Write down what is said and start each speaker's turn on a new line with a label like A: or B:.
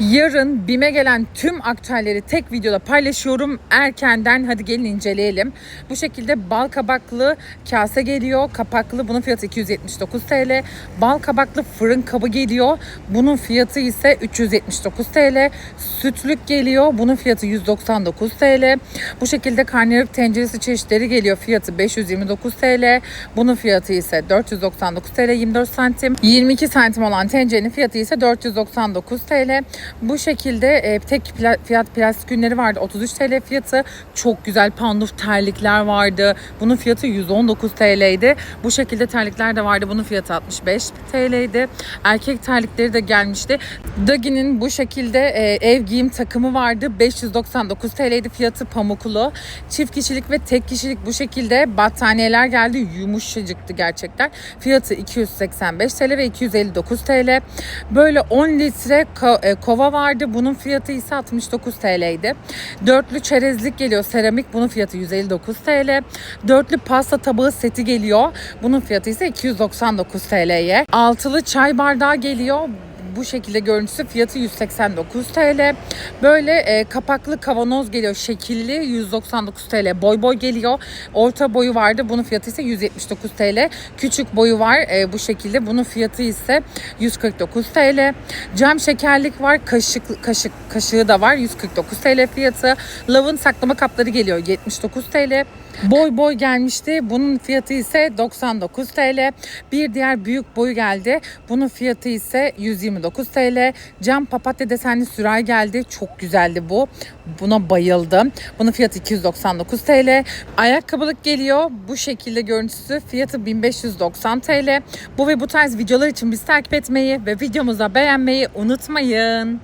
A: Yarın BİM'e gelen tüm aktüelleri tek videoda paylaşıyorum. Erkenden hadi gelin inceleyelim. Bu şekilde bal kabaklı kase geliyor. Kapaklı bunun fiyatı 279 TL. Bal kabaklı fırın kabı geliyor. Bunun fiyatı ise 379 TL. Sütlük geliyor. Bunun fiyatı 199 TL. Bu şekilde karnıyarık tenceresi çeşitleri geliyor. Fiyatı 529 TL. Bunun fiyatı ise 499 TL 24 santim. 22 santim olan tencerenin fiyatı ise 499 TL. Bu şekilde e, tek fiyat plastik ürünleri vardı. 33 TL fiyatı. Çok güzel panduf terlikler vardı. Bunun fiyatı 119 TL'ydi. Bu şekilde terlikler de vardı. Bunun fiyatı 65 TL'ydi. Erkek terlikleri de gelmişti. Dagi'nin bu şekilde e, ev giyim takımı vardı. 599 TL'ydi fiyatı pamuklu. Çift kişilik ve tek kişilik bu şekilde battaniyeler geldi. Yumuşacıktı gerçekten. Fiyatı 285 TL ve 259 TL. Böyle 10 litre ko- kova vardı. Bunun fiyatı ise 69 TL'ydi. Dörtlü çerezlik geliyor. Seramik bunun fiyatı 159 TL. Dörtlü pasta tabağı seti geliyor. Bunun fiyatı ise 299 TL'ye. Altılı çay bardağı geliyor bu şekilde görüntüsü fiyatı 189 TL. Böyle e, kapaklı kavanoz geliyor şekilli 199 TL. Boy boy geliyor. Orta boyu vardı. Bunun fiyatı ise 179 TL. Küçük boyu var e, bu şekilde. Bunun fiyatı ise 149 TL. Cam şekerlik var. Kaşık kaşık kaşığı da var. 149 TL fiyatı. Lavın saklama kapları geliyor 79 TL. Boy boy gelmişti. Bunun fiyatı ise 99 TL. Bir diğer büyük boyu geldi. Bunun fiyatı ise 129 TL. Cam papatya desenli sürahi geldi. Çok güzeldi bu. Buna bayıldım. Bunun fiyatı 299 TL. Ayakkabılık geliyor. Bu şekilde görüntüsü. Fiyatı 1590 TL. Bu ve bu tarz videolar için bizi takip etmeyi ve videomuza beğenmeyi unutmayın.